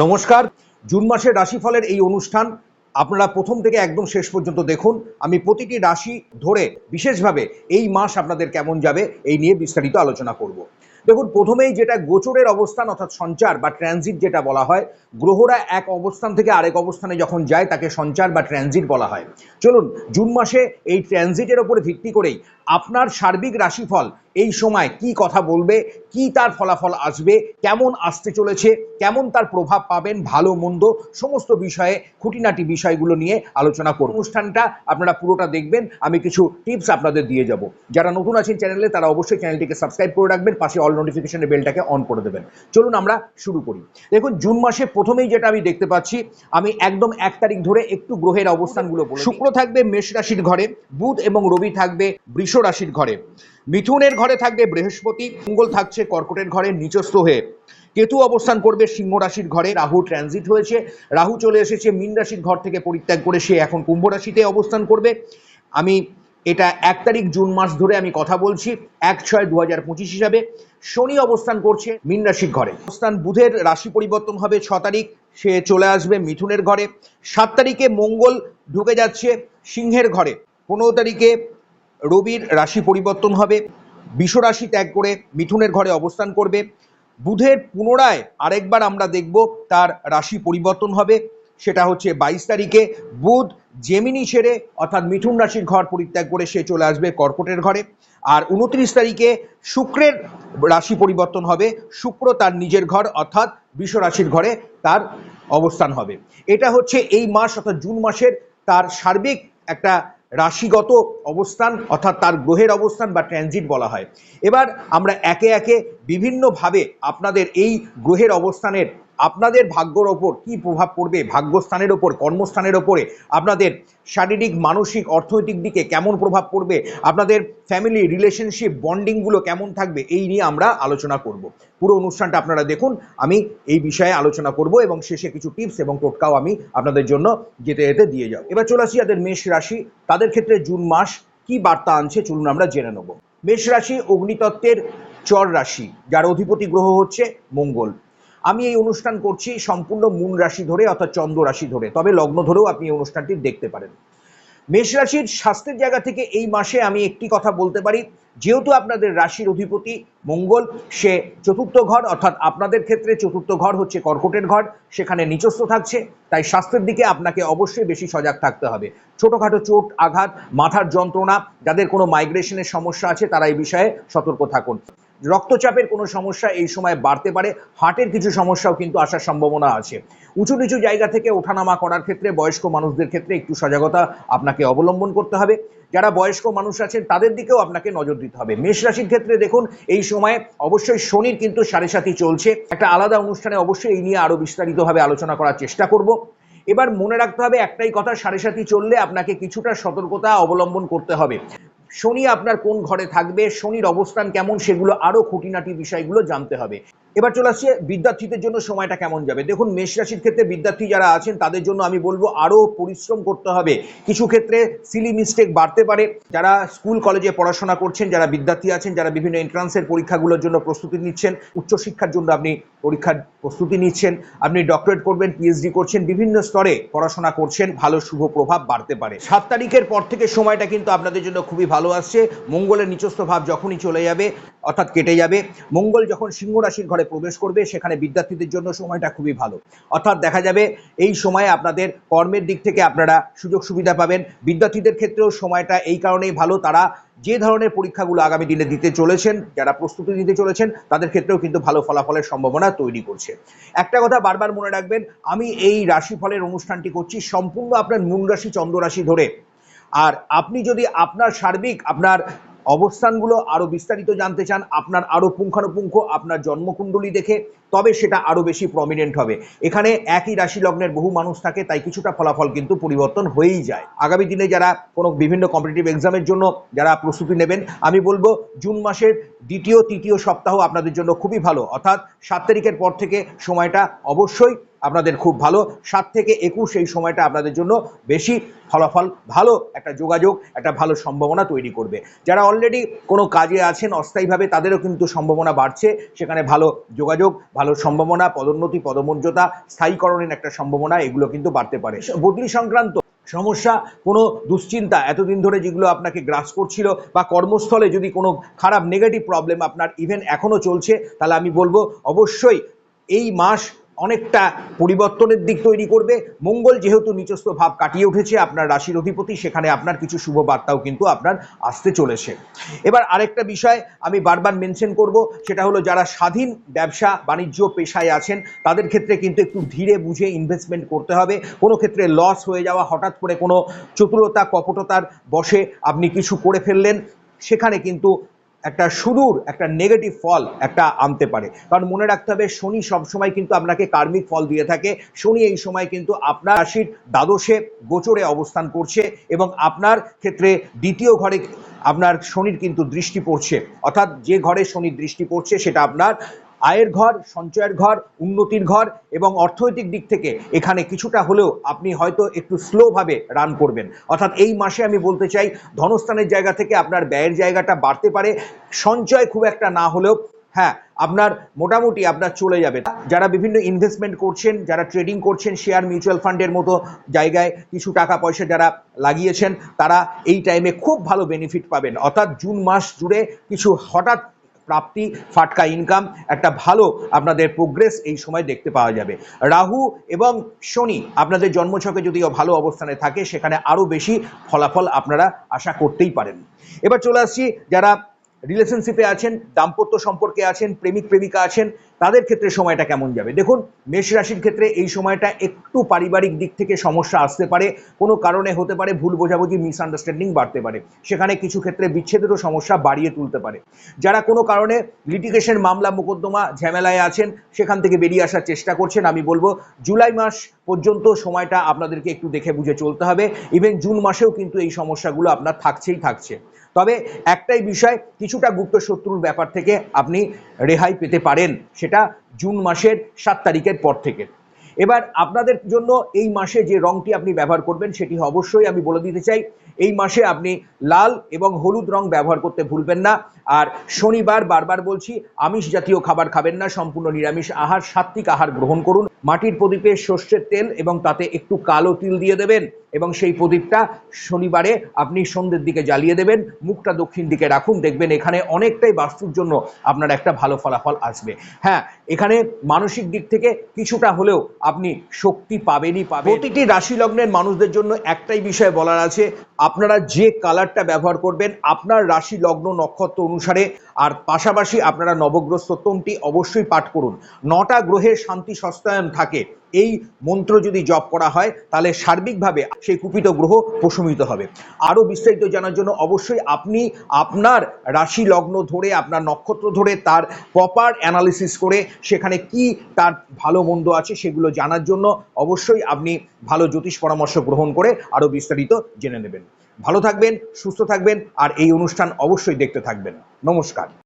নমস্কার। জুন মাসের রাশিফলের এই অনুষ্ঠান আপনারা প্রথম থেকে একদম শেষ পর্যন্ত দেখুন। আমি প্রতিটি রাশি ধরে বিশেষভাবে এই মাস আপনাদের কেমন যাবে এই নিয়ে বিস্তারিত আলোচনা করব। দেখুন, প্রথমেই যেটা গোচরের অবস্থান অর্থাৎ সঞ্চার বা ট্রানজিট যেটা বলা হয়, গ্রহরা এক অবস্থান থেকে আরেক অবস্থানে যখন যায়, তাকে সঞ্চার বা ট্রানজিট বলা হয়। চলুন, জুন মাসে এই ট্রানজিটের উপরে ভিত্তি করেই আপনার সার্বিক রাশিফল এই সময় কি কথা বলবে, কি তার ফলাফল আসবে, কেমন আসতে চলেছে, কেমন তার প্রভাব পাবেন, ভালো, মন্দ, সমস্ত বিষয়ে, খুঁটিনাটি বিষয়গুলো নিয়ে আলোচনা করব অনুষ্ঠানটা আপনারা পুরোটা দেখবেন, আমি কিছু টিপস আপনাদের দিয়ে যাব। যারা নতুন আছেন চ্যানেলে তারা অবশ্যই চ্যানেলটিকে সাবস্ক্রাইব করে রাখবেন, পাশে অল নোটিফিকেশনের বেলটাকে অন করে দেবেন। চলুন আমরা শুরু করি। দেখুন, জুন মাসে প্রথমেই যেটা আমি দেখতে পাচ্ছি, আমি একদম এক তারিখ ধরে একটু গ্রহের অবস্থানগুলো শুক্র থাকবে মেষ রাশির ঘরে, বুধ এবং রবি থাকবে বৃষ রাশির ঘরে। মিথুনের ঘরে থাকবে বৃহস্পতি, মঙ্গল থাকছে কর্কটের ঘরে নিচস্থ হয়ে। কেতু অবস্থান করবে সিংহ রাশির ঘরে, রাহু ট্রানজিট হয়েছে। রাহু চলে এসেছে মীন রাশির ঘর থেকে পরিত্যাগ করে সে এখন কুম্ভ রাশিতে অবস্থান করবে। আমি এটা এক তারিখ জুন মাস ধরে আমি কথা বলছি, এক ছয় দু হাজার পঁচিশ হিসাবে। শনি অবস্থান করছে মীন রাশির ঘরে। অবস্থান বুধের রাশি পরিবর্তন হবে ছ তারিখ, সে চলে আসবে মিথুনের ঘরে। সাত তারিখে মঙ্গল ঢুকে যাচ্ছে সিংহের ঘরে। পনেরো তারিখে রবির রাশি পরিবর্তন হবে রাশি ত্যাগ করে মিথুনের ঘরে অবস্থান করবে, বুধের পুনরায় আরেকবার আমরা দেখব তার রাশি পরিবর্তন হবে, সেটা হচ্ছে বাইশ তারিখে বুধ জেমিনি ছেড়ে অর্থাৎ মিথুন রাশির ঘর পরিত্যাগ করে সে চলে আসবে কর্কটের ঘরে, আর উনত্রিশ তারিখে শুক্রের রাশি পরিবর্তন হবে, শুক্র তার নিজের ঘর অর্থাৎ বিষ রাশির ঘরে তার অবস্থান হবে। এটা হচ্ছে এই মাস অর্থাৎ জুন মাসের তার সার্বিক একটা রাশিগত অবস্থান, অর্থাৎ তার গ্রহের অবস্থান বা ট্রানজিট বলা হয়। এবার আমরা একে একে বিভিন্নভাবে আপনাদের এই গ্রহের অবস্থানের আপনাদের ভাগ্যর ওপর কি প্রভাব পড়বে? ভাগ্যস্থানের ওপর, কর্মস্থানের ওপরে? আপনাদের শারীরিক, মানসিক, অর্থনৈতিক দিকে কেমন প্রভাব পড়বে? আপনাদের ফ্যামিলি রিলেশনশিপ বন্ডিংগুলো কেমন থাকবে? এই নিয়ে আমরা আলোচনা করব। পুরো অনুষ্ঠানটা আপনারা দেখুন। আমি এই বিষয়ে আলোচনা করব এবং শেষে কিছু টিপস এবং টোটকাও আমি আপনাদের জন্য যেতে যেতে দিয়ে যাব। এবার চলে আসি যাদের মেষ রাশি, তাদের ক্ষেত্রে জুন মাস কি বার্তা আনছে চলুন আমরা জেনে নেব। মেষ রাশি অগ্নিতত্ত্বের চর রাশি, যার অধিপতি গ্রহ হচ্ছে মঙ্গল। আমি এই অনুষ্ঠান করছি সম্পূর্ণ মূন রাশি ধরে অর্থাৎ চন্দ্র রাশি ধরে। তবে লগ্ন ধরেও আপনি এই অনুষ্ঠানটি দেখতে পারেন। মেষ রাশির স্বাস্থ্যের জায়গা থেকে এই মাসে আমি একটি কথা বলতে পারি। যেহেতু আপনাদের রাশির অধিপতি মঙ্গল, সে চতুর্থ ঘর, অর্থাৎ আপনাদের ক্ষেত্রে চতুর্থ ঘর হচ্ছে কর্কটের ঘর, সেখানে নিচস্থ থাকছে, তাই স্বাস্থ্যের দিকে আপনাকে অবশ্যই বেশি সজাগ থাকতে হবে। ছোটোখাটো চোট, আঘাত, মাথার যন্ত্রণা, যাদের কোনো মাইগ্রেশনের সমস্যা আছে, তারা এই বিষয়ে সতর্ক থাকুন। রক্তচাপের কোনো সমস্যা এই সময় বাড়তে পারে। হার্টের কিছু সমস্যাও কিন্তু আসার সম্ভাবনা আছে। উঁচু নিচু জায়গা থেকে ওঠানামা করার ক্ষেত্রে, বয়স্ক মানুষদের ক্ষেত্রে একটু সজাগতা আপনাকে অবলম্বন করতে হবে। যারা বয়স্ক মানুষ আছেন, তাদের দিকেও আপনাকে নজর দিতে হবে। মেষ রাশির ক্ষেত্রে দেখুন, এই সময়ে অবশ্যই শনির কিন্তু সাড়ে সাথী চলছে। একটা আলাদা অনুষ্ঠানে অবশ্যই এই নিয়ে আরও বিস্তারিতভাবে আলোচনা করার চেষ্টা করব। এবার মনে রাখতে হবে, একটাই কথা, সাড়ে সাথী চললে আপনাকে কিছুটা সতর্কতা অবলম্বন করতে হবে। শনি আপনার কোন ঘরে থাকবে? শনির অবস্থান কেমন? সেগুলো আরও খুঁটিনাটি বিষয়গুলো জানতে হবে। এবার চলে আসছে বিদ্যার্থীদের জন্য সময়টা কেমন যাবে? দেখুন, মেষ রাশির ক্ষেত্রে বিদ্যার্থী যারা আছেন, তাদের জন্য আমি বলব আরও পরিশ্রম করতে হবে। কিছু ক্ষেত্রে সিলি মিস্টেক বাড়তে পারে। যারা স্কুল কলেজে পড়াশোনা করছেন, যারা বিদ্যার্থী আছেন, যারা বিভিন্ন এন্ট্রান্সের পরীক্ষাগুলোর জন্য প্রস্তুতি নিচ্ছেন, উচ্চশিক্ষার জন্য আপনি পরীক্ষার প্রস্তুতি নিচ্ছেন, আপনি ডক্টরেট করবেন পিএইচডি করছেন, বিভিন্ন স্তরে পড়াশোনা করছেন, ভালো, শুভ প্রভাব বাড়তে পারে। সাত তারিখের পর থেকে সময়টা কিন্তু আপনাদের জন্য খুবই ভালো আসছে। মঙ্গলের নিচস্থ ভাব যখনই চলে যাবে, অর্থাৎ কেটে যাবে। মঙ্গল যখন সিংহ রাশির ঘরে প্রবেশ করবে, সেখানে বিদ্যার্থীদের জন্য সময়টা খুবই ভালো। অর্থাৎ দেখা যাবে এই সময়ে আপনাদের কর্মের দিক থেকে আপনারা সুযোগ সুবিধা পাবেন। বিদ্যার্থীদের ক্ষেত্রেও সময়টা এই কারণেই ভালো। তারা যে ধরনের পরীক্ষাগুলো আগামী দিনে দিতে চলেছেন, যারা প্রস্তুতি নিতে চলেছেন, তাদের ক্ষেত্রেও কিন্তু ভালো ফলাফলের সম্ভাবনা তৈরি করছে। একটা কথা বারবার মনে রাখবেন, আমি এই রাশিফলের অনুষ্ঠানটি করছি সম্পূর্ণ আপনার মূন রাশি, চন্দ্র রাশি ধরে। আর আপনি যদি আপনার সার্বিক, আপনার অবস্থানগুলো আরও বিস্তারিত জানতে চান আপনার আরও পুঙ্খানুপুঙ্খ আপনার জন্মকুণ্ডলী দেখে তবে সেটা আরও বেশি প্রমিনেন্ট হবে। এখানে একই রাশি লগ্নের বহু মানুষ থাকে, তাই কিছুটা ফলাফল কিন্তু পরিবর্তন হয়েই যায়। আগামী দিনে যারা কোনো বিভিন্ন কম্পিটিটিভ এক্সামের জন্য যারা প্রস্তুতি নেবেন, আমি বলব জুন মাসের দ্বিতীয়, তৃতীয় সপ্তাহ আপনাদের জন্য খুবই ভালো। অর্থাৎ সাত তারিখের পর থেকে সময়টা অবশ্যই আপনাদের খুব ভালো। সাত থেকে একুশ এই সময়টা আপনাদের জন্য বেশি ফলাফল ভালো, একটা যোগাযোগ, একটা ভালো সম্ভাবনা তৈরি করবে। যারা অলরেডি কোনো কাজে আছেন অস্থায়ীভাবে, তাদেরও কিন্তু সম্ভাবনা বাড়ছে। সেখানে ভালো যোগাযোগ ভালো সম্ভাবনা, পদোন্নতি, পদমর্যাদা, স্থায়ীকরণের একটা সম্ভাবনা, এগুলো কিন্তু বাড়তে পারে। বদলি সংক্রান্ত সমস্যা, কোনো দুশ্চিন্তা এতদিন ধরে যেগুলো আপনাকে গ্রাস করছিল বা কর্মস্থলে যদি কোনো খারাপ নেগেটিভ প্রবলেম আপনার ইভেন এখনও চলছে, তাহলে আমি বলব অবশ্যই এই মাস অনেকটা পরিবর্তনের দিক তৈরি করবে। মঙ্গল যেহেতু নিচস্থ ভাব কাটিয়ে উঠেছে, আপনার রাশির অধিপতি, সেখানে আপনার কিছু শুভ বার্তাও কিন্তু আপনার আসতে চলেছে। এবার আরেকটা বিষয় আমি বারবার মেনশন করব, সেটা হলো যারা স্বাধীন ব্যবসা, বাণিজ্য পেশায় আছেন, তাদের ক্ষেত্রে কিন্তু একটু ধীরে বুঝে ইনভেস্টমেন্ট করতে হবে। কোনো ক্ষেত্রে লস হয়ে যাওয়া, হঠাৎ করে কোনো চতুরতা, কপটতার বসে আপনি কিছু করে ফেললেন, সেখানে কিন্তু একটা সুদূর, একটা নেগেটিভ ফল একটা আনতে পারে। কারণ মনে রাখতে হবে, শনি সবসময় কিন্তু আপনাকে কার্মিক ফল দিয়ে থাকে। শনি এই সময় কিন্তু আপনার রাশির দ্বাদশে গোচরে অবস্থান করছে এবং আপনার ক্ষেত্রে দ্বিতীয় ঘরে আপনার শনির কিন্তু দৃষ্টি পড়ছে। অর্থাৎ যে ঘরে শনির দৃষ্টি পড়ছে, সেটা আপনার আয়ের ঘর, সঞ্চয়ের ঘর, উন্নতির ঘর এবং অর্থনৈতিক দিক থেকে এখানে কিছুটা হলেও আপনি হয়তো একটু স্লোভাবে রান করবেন। অর্থাৎ এই মাসে আমি বলতে চাই, ধনস্থানের জায়গা থেকে আপনার ব্যয়ের জায়গাটা বাড়তে পারে। সঞ্চয় খুব একটা না হলেও হ্যাঁ আপনার মোটামুটি আপনার চলে যাবে। যারা বিভিন্ন ইনভেস্টমেন্ট করছেন, যারা ট্রেডিং করছেন শেয়ার মিউচুয়াল ফান্ডের মতো জায়গায় কিছু টাকা পয়সা যারা লাগিয়েছেন, তারা এই টাইমে খুব ভালো বেনিফিট পাবেন। অর্থাৎ জুন মাস জুড়ে কিছু হঠাৎ প্রাপ্তি, ফাটকা ইনকাম একটা ভালো আপনাদের প্রোগ্রেস এই সময় দেখতে পাওয়া যাবে। রাহু এবং শনি আপনাদের জন্মছকে যদিও ভালো অবস্থানে থাকে, সেখানে আরও বেশি ফলাফল আপনারা আশা করতেই পারেন। এবার চলে আসছি, যারা রিলেশনশিপে আছেন, দাম্পত্য সম্পর্কে আছেন প্রেমিক প্রেমিকা আছেন তাদের ক্ষেত্রে সময়টা কেমন যাবে? দেখুন, মেষ রাশির ক্ষেত্রে এই সময়টা একটু পারিবারিক দিক থেকে সমস্যা আসতে পারে। কোনো কারণে হতে পারে ভুল বোঝাবুঝি মিসআন্ডারস্ট্যান্ডিং বাড়তে পারে। সেখানে কিছু ক্ষেত্রে বিচ্ছেদেরও সমস্যা বাড়িয়ে তুলতে পারে। যারা কোনো কারণে লিটিগেশন মামলা মোকদ্দমা ঝামেলায় আছেন, সেখান থেকে বেরিয়ে আসার চেষ্টা করছেন, আমি বলব জুলাই মাস পর্যন্ত সময়টা আপনাদেরকে একটু দেখে বুঝে চলতে হবে। ইভেন জুন মাসেও কিন্তু এই সমস্যাগুলো আপনার থাকছেই থাকছে। তবে একটাই বিষয়, কিছুটা গুপ্ত শত্রুর ব্যাপার থেকে আপনি রেহাই পেতে পারেন, সেটা জুন মাসের সাত তারিখের পর থেকে। এবার আপনাদের জন্য এই মাসে যে রংটি আপনি ব্যবহার করবেন সেটি অবশ্যই আমি বলে দিতে চাই। এই মাসে আপনি লাল এবং হলুদ রং ব্যবহার করতে ভুলবেন না। আর শনিবার বারবার বলছি আমিষ জাতীয় খাবার খাবেন না, সম্পূর্ণ নিরামিষ আহার সাত্বিক আহার গ্রহণ করুন। মাটির প্রদীপে সর্ষের তেল এবং তাতে একটু কালো তিল দিয়ে দেবেন এবং সেই প্রদীপটা শনিবারে আপনি সন্ধ্যের দিকে জ্বালিয়ে দেবেন, মুখটা দক্ষিণ দিকে রাখুন, দেখবেন এখানে অনেকটাই বাস্তুর জন্য আপনার একটা ভালো ফলাফল আসবে। হ্যাঁ এখানে মানসিক দিক থেকে কিছুটা হলেও আপনি শক্তি পাবেনই পাবেন। প্রতিটি রাশি লগ্নের মানুষদের জন্য একটাই বিষয় বলার আছে, আপনারা যে কালারটা ব্যবহার করবেন আপনার রাশি লগ্ন নক্ষত্র অনুসারে, আর পাশাপাশি আপনারা নবগ্রহ অবশ্যই পাঠ করুন। নটা গ্রহের শান্তি সস্তায়ন থাকে। এই মন্ত্র যদি জপ করা হয়, তাহলে সার্বিকভাবে সেই কুপিত গ্রহ প্রশমিত হবে। আরও বিস্তারিত জানার জন্য অবশ্যই আপনি আপনার রাশি লগ্ন ধরে, আপনার নক্ষত্র ধরে, তার প্রপার অ্যানালিসিস করে সেখানে কি তার ভালো মন্দ আছে সেগুলো জানার জন্য অবশ্যই আপনি ভালো জ্যোতিষ পরামর্শ গ্রহণ করে আরও বিস্তারিত জেনে নেবেন। ভালো থাকবেন, সুস্থ থাকবেন, আর এই অনুষ্ঠান অবশ্যই দেখতে থাকবেন। নমস্কার।